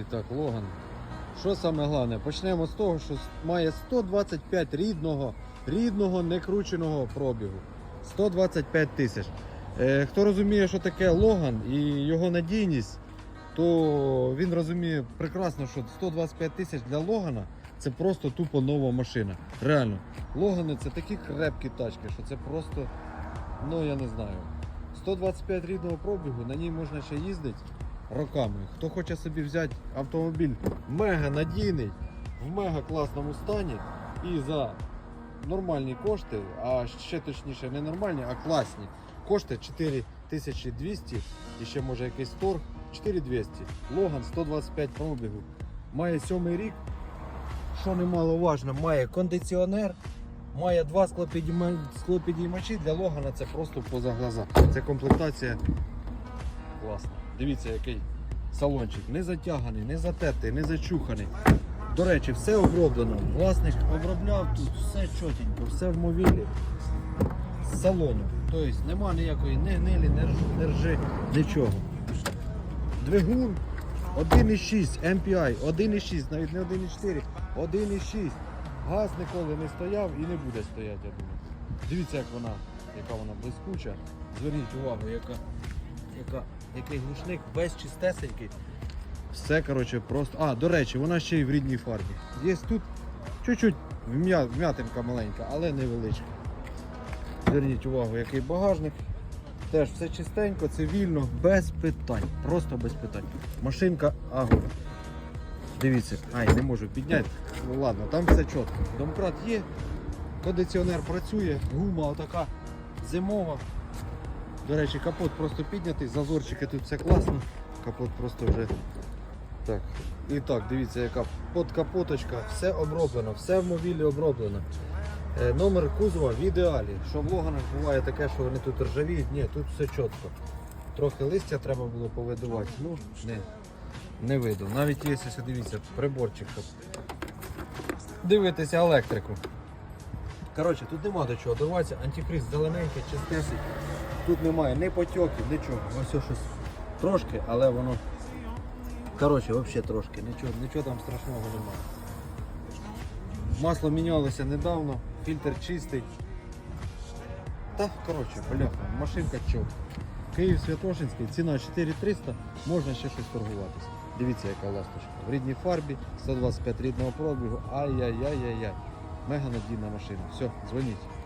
І так, Логан. Що саме головне? Почнемо з того, що має 125 рідного, рідного некрученого пробігу. 125 тисяч. Е, хто розуміє, що таке Логан і його надійність, то він розуміє прекрасно, що 125 тисяч для Логана це просто тупо нова машина. Реально, Логани це такі крепкі тачки, що це просто, ну я не знаю. 125 рідного пробігу, на ній можна ще їздити роками. Хто хоче собі взяти автомобіль мега надійний, в мега класному стані і за нормальні кошти, а ще точніше не нормальні, а класні кошти 4200 і ще може якийсь торг 4200. Логан 125 пробігу. Має сьомий рік. Що немаловажно, має кондиціонер, має два склопідійма- склопідіймачі для Логана це просто поза глаза. Це комплектація класна. Дивіться, який салончик. Не затяганий, не затертий, не зачуханий. До речі, все оброблено. Власник обробляв тут все чотенько, все в мовілі. З салону. Тобто нема ніякої не гнилі, не рж- не ржи, нічого. Двигун 1,6 MPI, 1,6, навіть не 1,4, 1,6. Газ ніколи не стояв і не буде стояти, я думаю. Дивіться, як вона, яка вона блискуча. Зверніть увагу, яка, яка, який глушник, весь чистесенький. Все, коротше, просто. А, до речі, вона ще й в рідній фарбі. Є тут чуть-чуть вм'ятинка маленька, але невеличка. Зверніть увагу, який багажник. Теж все чистенько, цивільно, без питань. Просто без питань. Машинка агро. Дивіться, ай, не можу підняти. Ну ладно, там все чітко. Домкрат є, кондиціонер працює, гума отака зимова. До речі, капот просто піднятий, зазорчики тут все класно. Капот просто вже. Так. І так, дивіться, яка подкапоточка, все оброблено, все в мобілі оброблено. Е, номер кузова в ідеалі. Що в Логанах буває таке, що вони тут ржавіють, ні, тут все чітко. Трохи листя треба було повидувати. Ну, не, не видав. Навіть є, дивіться, приборчик, щоб дивитися електрику. Коротше, тут нема до чого диватися, антифриз зелененький, чистесий. Тут немає ні потьоків, нічого. Ось щось трошки, але воно. Коротше, взагалі трошки, нічого, нічого там страшного немає. Масло мінялося недавно, фільтр чистий. Та, коротше, бляха, машинка чок. Київ Святошинський, ціна 4300, можна ще щось торгуватися. Дивіться, яка ласточка. В рідній фарбі, 125 рідного пробігу. Ай-яй-яй-яй-яй. Мега надійна машина. Все, дзвоніть.